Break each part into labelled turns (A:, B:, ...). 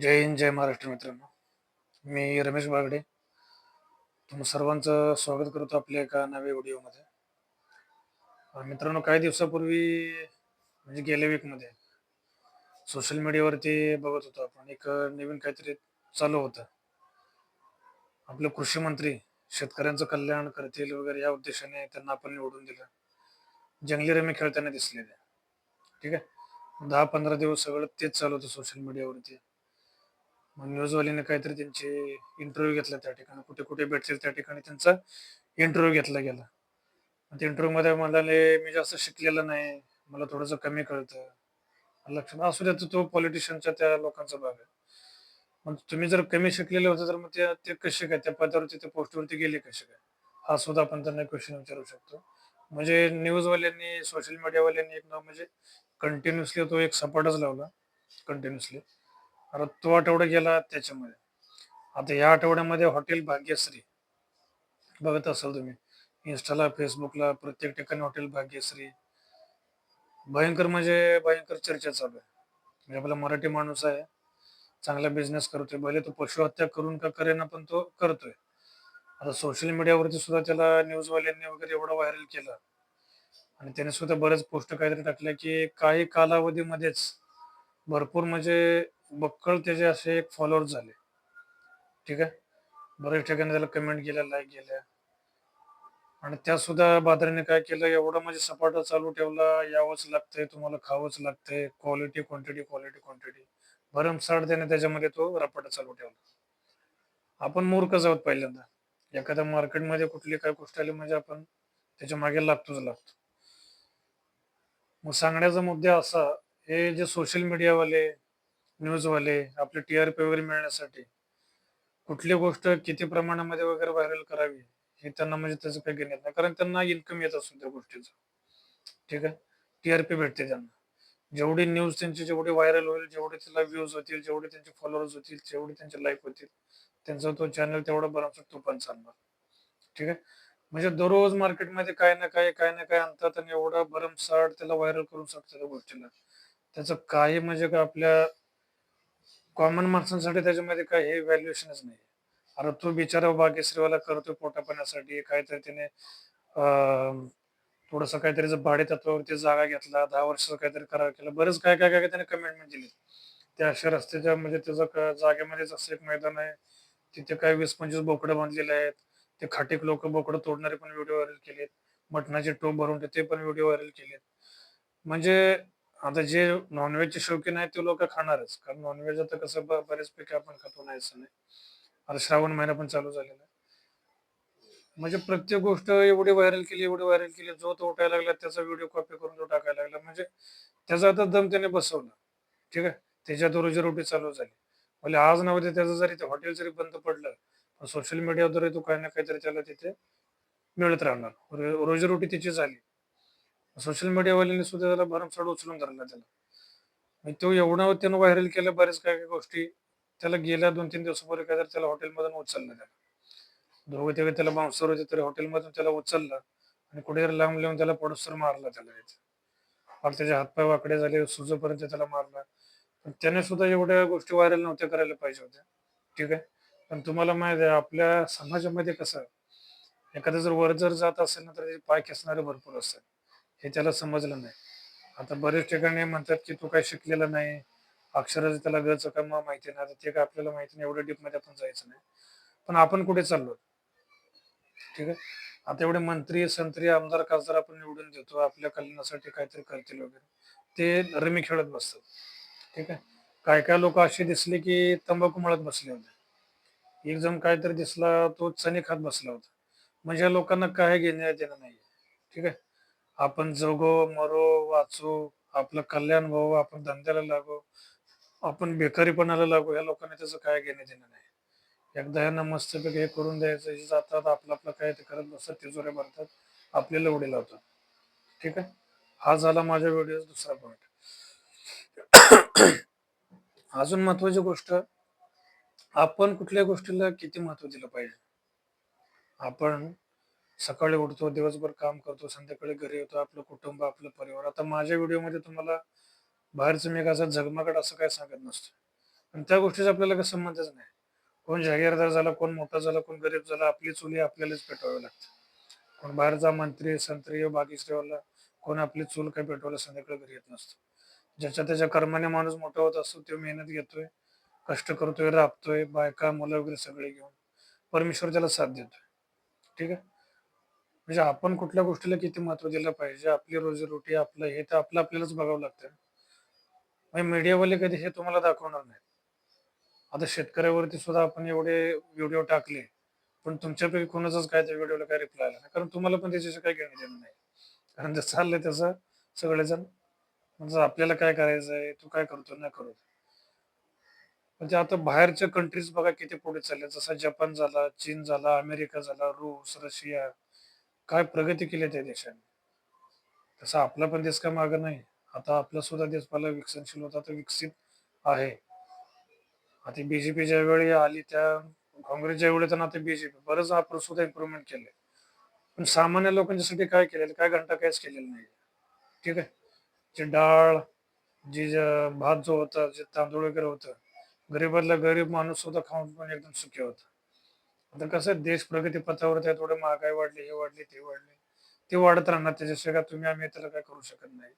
A: जय हिंद जय महाराष्ट्र मित्रांनो. मी रमेश बागडे. तुम्हा सर्वांचं स्वागत करतो आपल्या एका नव्या व्हिडिओमध्ये. मित्रांनो काही दिवसापूर्वी म्हणजे गेल्या वीकमध्ये सोशल मीडियावरती बघत होतो आपण. एक नवीन काहीतरी चालू होतं. आपले कृषी मंत्री शेतकऱ्यांचं कल्याण करतील वगैरे या उद्देशाने त्यांना आपण निवडून दिलं. जंगली रमी खेळताना दिसले ते ठीक आहे? दहा पंधरा दिवस सगळं तेच चालू होतं सोशल मीडियावरती मग न्यूजवाल्याने काहीतरी त्यांचे इंटरव्ह्यू घेतला त्या ठिकाणी. कुठे कुठे भेटतील त्या ठिकाणी त्यांचा इंटरव्ह्यू घेतला गेला. इंटरव्ह्यू मध्ये म्हणाले मी जास्त शिकलेलं नाही. मला थोडंसं कमी कळतं. लक्षात असू द्या तो पॉलिटिशियनच्या त्या लोकांचा भाग आहे. मग तुम्ही जर कमी शिकलेले होते तर मग ते ते कसे काय? त्या पदावरती त्या पोस्टवरती गेले कसे काय? हा सुद्धा आपण त्यांना क्वेश्चन विचारू शकतो. म्हणजे न्यूजवाल्यांनी सोशल मीडियावाल्यांनी एक नाव म्हणजे कंटिन्युअसली तो एक सपाटच लावला. कंटिन्युअसली आता तो आठवडा गेला त्याच्यामध्ये. आता या आठवड्यामध्ये हॉटेल भाग्यश्री बघत असाल तुम्ही. इंस्टाला फेसबुकला प्रत्येक ठिकाणी हॉटेल भाग्यश्री. भयंकर म्हणजे भयंकर चर्चा चालू आहे. म्हणजे आपला मराठी माणूस आहे. चांगला बिझनेस करतोय. भले तो पशुहत्या करून का करेना पण तो करतोय. आता सोशल मीडियावरती सुद्धा त्याला न्यूजवाल्यांनी वगैरे एवढं व्हायरल केलं. आणि त्याने सुद्धा बरेच पोस्ट काहीतरी टाकल्या की काही कालावधीमध्येच भरपूर म्हणजे बक्कळ त्याचे असे एक फॉलोअर झाले. ठीक आहे? बऱ्याच ठिकाणी त्याला कमेंट केल्या लाईक केल्या आणि त्या सुद्धा बादराने काय केलं? एवढं म्हणजे सपाटा चालू ठेवला. यावंच लागतंय तुम्हाला खावंच लागतंय. क्वालिटी क्वांटिटी क्वालिटी क्वांटिटी भरमसाठ त्याने त्याच्यामध्ये तो रपाटा चालू ठेवला. आपण मूर्खच आहोत पहिल्यांदा. एखाद्या मार्केटमध्ये कुठली काय गोष्ट आली म्हणजे आपण त्याच्यामागे लागतोच लागतो. मग सांगण्याचा मुद्दा असा हे जे सोशल मीडियावाले न्यूजवाले आपले टी आर पी वगैरे मिळण्यासाठी कुठली गोष्ट किती प्रमाणामध्ये वगैरे व्हायरल करावी हे त्यांना म्हणजे त्याचं काही घेण्यात नाही. कारण त्यांना इन्कम येत असतो त्या गोष्टीचं. ठीक आहे? टी आर पी भेटते त्यांना. जेवढी न्यूज त्यांची जेवढी व्हायरल होईल जेवढे त्याला व्ह्यूज होतील जेवढे त्यांचे फॉलोअर्स होतील जेवढे त्यांचे लाईक होतील त्यांचा तो चॅनल तेवढा बराच पण चालणार. ठीक आहे? म्हणजे दररोज मार्केटमध्ये काय ना काय काय ना काय आणतात आणि एवढा भरमसाठ त्याला व्हायरल करू शकतात त्या गोष्टीला. त्याचं काही म्हणजे का आपल्या कॉमन माणसांसाठी त्याच्यामध्ये काही हे व्हॅल्युएशनच नाही अरे तो बिचारा भाग्यश्रीवाला करतोय पोटापाण्यासाठी काहीतरी त्याने थोडस काहीतरी जर भाडे तत्वावरती जागा घेतला दहा वर्ष काहीतरी करार केला बरेच काय काय काय त्याने कमिटमेंट दिली. त्या अशा रस्त्याच्या म्हणजे त्याचं क- जागेमध्येच असं एक मैदान आहे. तिथे काय वीस पंचवीस बोकडं बांधलेले आहेत. ते खाटीक लोक बोकडं तोडणारे पण व्हिडिओ व्हायरल केलेत. मटणाचे टोप भरून ते पण व्हिडिओ व्हायरल केलेत. म्हणजे आता जे नॉनव्हेजचे शौकीन आहेत ते लोक खाणारच. कारण नॉनव्हेज आता कसं ब- बऱ्याचपैकी आपण खातो नाही असं नाही. आता श्रावण महिना पण चालू झालेला आहे. म्हणजे प्रत्येक गोष्ट एवढी व्हायरल केली एवढी व्हायरल केली. जो तो उठायला लागला त्याचा व्हिडिओ कॉपी करून तो टाकायला लागला. म्हणजे त्याचा आता दम त्याने बसवला. ठीक आहे? त्याच्यात रोजी रोटी चालू झाली. म्हणजे आज नव्हते उद्या त्याचं जरी ते हॉटेल जरी बंद पडलं पण सोशल मीडियाद्वारे तो काही ना काहीतरी त्याला तिथे मिळत राहणार. रोजी रोजीरोटी त्याची झाली. सोशल मीडियावाल्यांनी सुद्धा त्याला भरमसाठ उचलून धरला त्याला. तो एवढा त्यानं व्हायरल केलं बऱ्याच काही काही गोष्टी त्याला गेल्या दोन तीन दिवसापूर्वी काय तर त्याला हॉटेलमधून उचललं त्याला. दोघे तेव्हा त्याला बाउन्सर होते तरी हॉटेलमधून त्याला उचललं आणि कुठेतरी लांब लिहून त्याला पडसर मारला त्याला तिथे फार त्याचे हातपाय वाकडे झाले सुजपर्यंत त्याला मारला. पण त्याने सुद्धा एवढ्या गोष्टी व्हायरल नव्हत्या करायला पाहिजे होत्या. ठीक आहे? पण तुम्हाला माहीत आहे आपल्या समाजामध्ये कसं एखादं जर वर जर जात असेल ना तर त्याचे पाय खेचणारे भरपूर असतात. हे त्याला समजलं नाही. आता बरेच ठिकाणी म्हणतात की तू काय शिकलेला नाही. अक्षरच त्याला गच का माहिती नाही. आता ते काय आपल्याला माहिती नाही. एवढ्या डीपमध्ये आपण जायचं नाही. पण आपण कुठे चाललो? ठीक आहे? आता एवढे मंत्री संत्री आमदार खासदार आपण निवडून देतो. आपल्या कल्याणासाठी काहीतरी करतील वगैरे. ते रमी खेळत बसतात. ठीक आहे? काय काय लोक असे दिसले की तंबाखू मळत बसले होते. एक जण काहीतरी दिसला तो चणे खात बसला होता. म्हणजे या लोकांना काय घेण्यात देणं नाही ठीक आहे? आपण जगो मरो वाचू आपलं कल्याण व्हावं आपण धंद्याला लागू आपण बेकारीपणाला लागू या लोकांनी त्याचं काय घेणं देणं नाही. एकदा यांना मस्तपैकी हे करून द्यायचं हे जातात आपलं आपलं काय ते करत बसतात तिजोऱ्या भरतात आपल्याला उडी लावतात. ठीक आहे? हा झाला माझ्या व्हिडिओ दुसरा पॉईंट अजून महत्वाची गोष्ट आपण कुठल्या गोष्टीला किती महत्त्व दिलं पाहिजे? आपण सकाळी उठतो दिवसभर काम करतो संध्याकाळी घरी येतो आपलं कुटुंब आपलं परिवार. आता माझ्या व्हिडिओमध्ये तुम्हाला बाहेरचं मी कसं असं असं काय सांगत नसतो. आणि त्या गोष्टीचा आपल्याला काही संबंधच नाही. कोण जागीरदार झाला कोण मोठा झाला कोण गरीब झाला आपली चुली आपल्यालाच पेटवावी लागते. कोण बाहेरचा मंत्री संत्री बागीश्रीवाला कोण आपली चूल काही पेटवायला संध्याकाळी घरी येत नसतो. ज्याच्या त्याच्या कर्माने माणूस मोठा होत असतो तो मेहनत घेतोय कष्ट करतोय राबतोय बायका मुलं वगैरे सगळे घेऊन परमेश्वर त्याला साथ देतोय. ठीक आहे? म्हणजे आपण कुठल्या गोष्टीला किती महत्त्व दिलं पाहिजे? आपली रोजीरोटी आपलं हे तर आपलं आपल्यालाच बघावं लागतं. म्हणजे मीडियावाले कधी हे तुम्हाला दाखवणार नाही आता शेतकऱ्यावरती सुद्धा आपण एवढे व्हिडिओ टाकले पण तुमच्यापैकी कोणाचाच काय त्या व्हिडिओला काय रिप्लाय आला नाही. कारण तुम्हाला पण त्याच्याशी काही घेणं देणं नाही. कारण जे चाललंय त्याचं सगळेजण म्हणजे आपल्याला काय करायचं आहे? तू काय करतो? नाही करत. म्हणजे आता बाहेरच्या कंट्रीज बघा किती पुढे चालले. जसा जपान झाला चीन झाला अमेरिका झाला रूस रशिया. काय प्रगती केली त्या देशाने? तसा आपला पण देश का माग नाही. आता आपला सुद्धा देश पहिला विकसनशील होता तर विकसित आहे. आता बीजेपी ज्या वेळी आली त्या काँग्रेसच्या वेळी तर आता बीजेपी बरंच आपण सुद्धा इम्प्रुव्हमेंट केलंय. पण सामान्य लोकांच्यासाठी काय केलेलं? काय घंटा काहीच केलेलं नाही. ठीक आहे? जे डाळ जी भात जो होता जे तांदूळ वगैरे होतं गरीबातला गरीब माणूस सुद्धा खाऊन पण एकदम सुखी होता. आता कसं आहे, देश प्रगती पथावर आहे थोडं महागाई वाढली हे वाढली ते वाढले. ते वाढत राहणार त्याच्याशिवाय का तुम्ही आम्ही त्याला काय करू शकत नाही.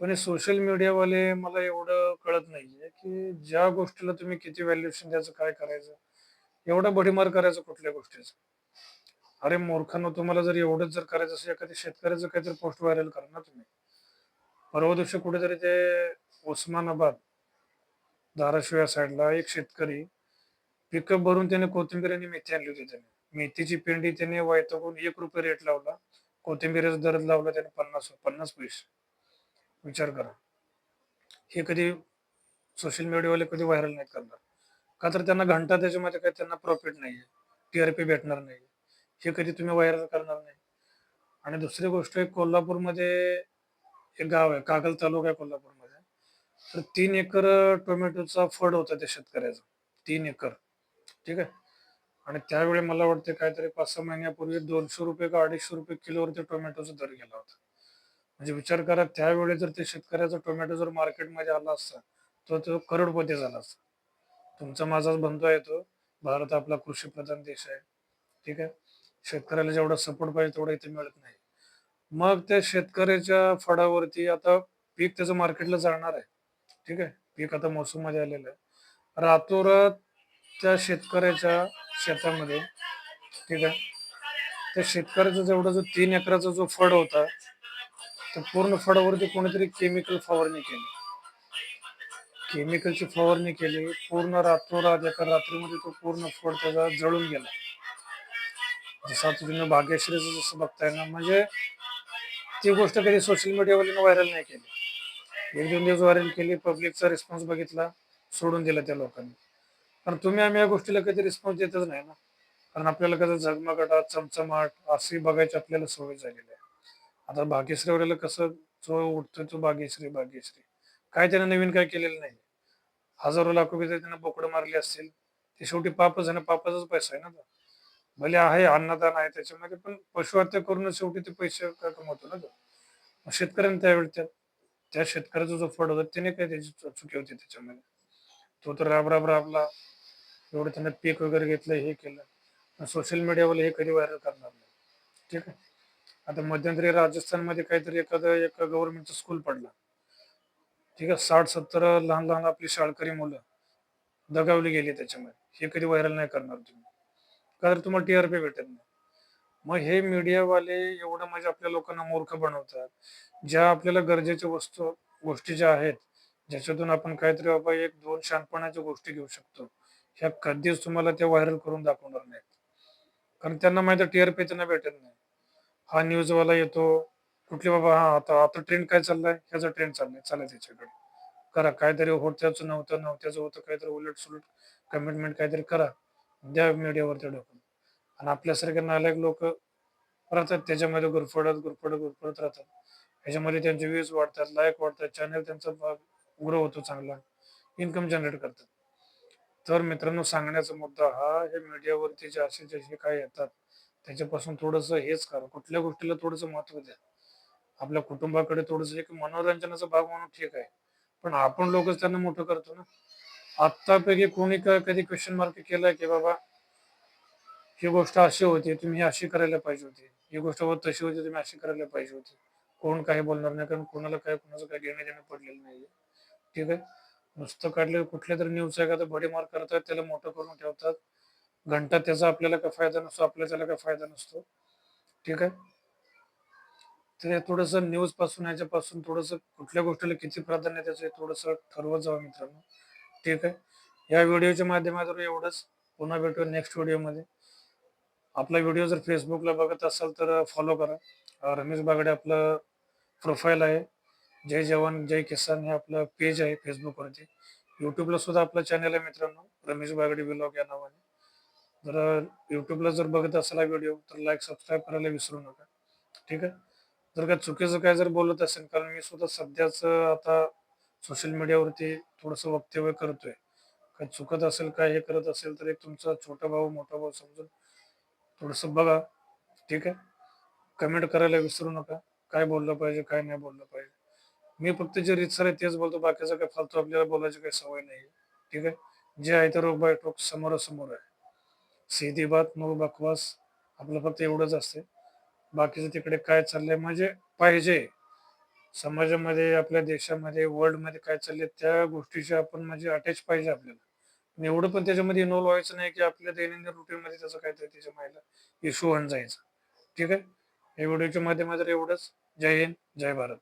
A: पण हे सोशल मीडियावाले मला एवढं कळत नाहीये की ज्या गोष्टीला तुम्ही किती व्हॅल्युएशन द्यायचं काय करायचं एवढं भडीमार करायचं कुठल्या गोष्टीचं? अरे मूर्खांना तुम्हाला जर एवढंच जर करायचं असेल एखाद्या शेतकऱ्याचं काहीतरी पोस्ट व्हायरल करा ना तुम्ही. परवा दिवशी कुठेतरी ते उस्मानाबाद धाराशिव या साईडला एक शेतकरी पिकअप भरून त्याने कोथिंबीर आणि मेथी आणली होती त्याने. मेथीची पेंडी त्याने वायतकून एक रुपये रेट लावला. कोथिंबीरचा दर लावला त्याने पन्नास पन्नास पैसे. विचार करा. हे कधी सोशल मीडियावाले कधी व्हायरल नाही करणार. का तर त्यांना घंटा त्याच्यामध्ये काही त्यांना प्रॉफिट नाहीये. टीआरपी भेटणार नाही हे कधी तुम्ही व्हायरल करणार नाही. आणि दुसरी गोष्ट आहे कोल्हापूरमध्ये एक गाव आहे कागल तालुका आहे कोल्हापूरमध्ये. तर तीन एकर टोमॅटोचा फड होता त्या शेतकऱ्याचा. तीन एकर. ठीक आहे? आणि त्यावेळी मला वाटते काहीतरी पाच सहा महिन्यापूर्वी दोनशे रुपये का अडीचशे रुपये किलोवरती टोमॅटोचा दर गेला होता. म्हणजे विचार करा त्यावेळी जर ते शेतकऱ्याचा टोमॅटो जर मार्केटमध्ये आला असता तर तो करोडपती झाला असता. तुमचा माझाच बंधू आहे तो. भारत आपला कृषी प्रधान देश आहे. ठीक आहे? शेतकऱ्याला जेवढा सपोर्ट पाहिजे तेवढा इथे मिळत नाही. मग त्या शेतकऱ्याच्या फळावरती आता पीक त्याचं मार्केटला जाणार आहे. ठीक आहे? पीक आता मोसममध्ये आलेलं आहे. रातोरात त्या शेतकऱ्याच्या शेतामध्ये ठीक आहे? त्या शेतकऱ्याचा जेवढा जो तीन एकराचा जो फड होता त्या पूर्ण फळावरती कोणीतरी केमिकल फवारणी केली. केमिकलची फवारणी केली पूर्ण रात्रोरात एका रात्रीमध्ये तो पूर्ण फड त्याचा जळून गेला. जसा तुम्ही भाग्यश्रीचं जसं बघताय ना म्हणजे ती गोष्ट कधी सोशल मीडियावरून व्हायरल नाही केली. एक दोन दिवस व्हायरल केली पब्लिकचा रिस्पॉन्स बघितला सोडून दिला त्या लोकांनी. कारण तुम्ही आम्ही या गोष्टीला कधी रिस्पॉन्स देतच नाही ना. कारण आपल्याला कसं झगमगाटात चमचमाट अशी बघायची आपल्याला सवय झालेली आहे. आता भाग्यश्रीवरील कसं जो उठतोय तो भाग्यश्री भाग्यश्री. काय त्याने नवीन काय केलेलं नाही. हजारो लाखो रुपये त्यांना बोकडं मारली असतील ते शेवटी पापच आहे ना पापाचाच पैसा आहे ना तो. भले आहे अन्नदान आहे त्याच्यामध्ये पण पशुहत्या करून शेवटी ते पैसे काय कमवतो ना तो. मग शेतकऱ्यांनी त्यावेळी त्या त्या शेतकऱ्याचा जो फड होता त्याने काय त्याची चुकी होती त्याच्यामध्ये? तो तर राब राब राबला. एवढं त्यांना पीक वगैरे घेतलं हे केलं. सोशल मीडियावर हे कधी व्हायरल करणार नाही. ठीक आहे? आता मध्यंतरी राजस्थानमध्ये काहीतरी एखादं एक गव्हर्नमेंटचं स्कूल पडला. ठीक आहे? साठ सत्तर लहान लहान आपली शाळकरी मुलं दगावली गेली त्याच्यामध्ये. हे कधी व्हायरल नाही करणार तुम्ही. का तर तुम्हाला टीआरपी भेटत नाही मग हे मीडियावाले एवढं म्हणजे आपल्या लोकांना मूर्ख बनवतात. ज्या आपल्याला गरजेच्या वस्तू गोष्टी ज्या आहेत ज्याच्यातून आपण काहीतरी बाबा एक दोन शहाणपणाच्या गोष्टी घेऊ शकतो. ह्या कधीच तुम्हाला त्या व्हायरल करून दाखवणार नाहीत. कारण त्यांना माहिती टीआरपी त्यांना भेटत नाही. हा न्यूजवाला येतो. कुठली बाबा हा आता आता ट्रेंड काय चाललाय? ह्याचा ट्रेंड चाललाय. चला त्याच्याकडे. करा. काहीतरी होत्याचं नव्हतं नव्हत्याचं होतं काहीतरी उलट सुलट कमिटमेंट काहीतरी करा. द्या मीडियावरती टाकून. आणि आपल्यासारखे नालायक लोक राहतात. त्याच्यामध्ये गुरफडत गुरफडत गुरफडत राहतात. ह्याच्यामध्ये त्यांचे व्ह्यूज वाढतात लाईक वाढतात. चॅनल त्यांचा ग्रो होतो चांगला. इन्कम जनरेट करतात. तर मित्रांनो सांगण्याचा मुद्दा हा हे मीडियावरती जे असे जसे काय येतात त्याच्यापासून थोडंसं हेच करा. कुठल्या गोष्टीला थोडंसं महत्त्व द्या. आपल्या कुटुंबाकडे थोडस एक मनोरंजनाचा भाग म्हणून ठीक आहे. पण आपण लोकच त्यांना मोठं करतो ना. आत्तापैकी कोणी कधी क्वेश्चन मार्क केलाय की बाबा ही गोष्ट अशी होती तुम्ही अशी करायला पाहिजे होती. ही गोष्ट तशी होती तुम्ही अशी करायला पाहिजे होती. कोण काही बोलणार नाही कारण कोणाला काय कोणाचं काय घेणं देणं पडलेलं नाहीये. ठीक आहे? नुसतं काढलं. कुठल्या तरी न्यूज आहे का? तर बडी मार करतात त्याला मोठं करून ठेवतात. घंटा त्याचा आपल्याला काय फायदा नसतो आपल्याला त्याला काय फायदा नसतो. ठीक आहे? ते थोडंसं न्यूजपासून याच्यापासून थोडंसं कुठल्या गोष्टीला किती प्राधान्य त्याचं हे थोडंसं ठरवत जावं मित्रांनो. ठीक आहे? या व्हिडिओच्या माध्यमातून एवढंच. पुन्हा भेटू नेक्स्ट व्हिडिओमध्ये आपला व्हिडिओ जर फेसबुकला बघत असाल तर फॉलो करा. रमेश बागडे आपलं प्रोफाईल आहे. जय जवान जय किसान हे आपलं पेज आहे फेसबुकवरती यूट्यूबला सुद्धा आपलं चॅनल आहे मित्रांनो रमेश बागडे ब्लॉग या नावाने. तर यूट्यूबला जर बघत असला व्हिडिओ तर लाईक सबस्क्राईब करायला विसरू नका. ठीक आहे? जर का चुकीचं काय जर बोलत असेल कारण मी सुद्धा सध्याच आता सोशल मीडियावरती थोडंसं वक्तव्य करतोय. काय चुकत असेल काय हे करत असेल तर एक तुमचा छोटा भाऊ मोठा भाऊ समजून थोडंसं बघा. ठीक आहे? कमेंट करायला विसरू नका. काय बोललं पाहिजे काय नाही बोललं पाहिजे. मी फक्त जे रितसर आहे तेच बोलतो. बाकीचं काय फालतू आपल्याला बोलायची काही सवय नाही. ठीक आहे? जे आहे ते रोग बाय टोक समोरासमोर आहे. सीधी बात नो बकवास आपलं फक्त एवढंच असते. बाकीचं तिकडे काय चाललंय म्हणजे पाहिजे. समाजामध्ये आपल्या देशामध्ये वर्ल्डमध्ये काय चाललंय त्या गोष्टीशी आपण म्हणजे अटॅच पाहिजे आपल्याला. एवढं पण त्याच्यामध्ये इन्व्हॉल्व व्हायचं नाही की आपल्या दैनंदिन रुटीन मध्ये त्याचं काहीतरी त्याच्या माहिला इश्यू होऊन जायचं. ठीक आहे? या व्हिडिओच्या माध्यमात एवढंच. जय हिंद जय भारत.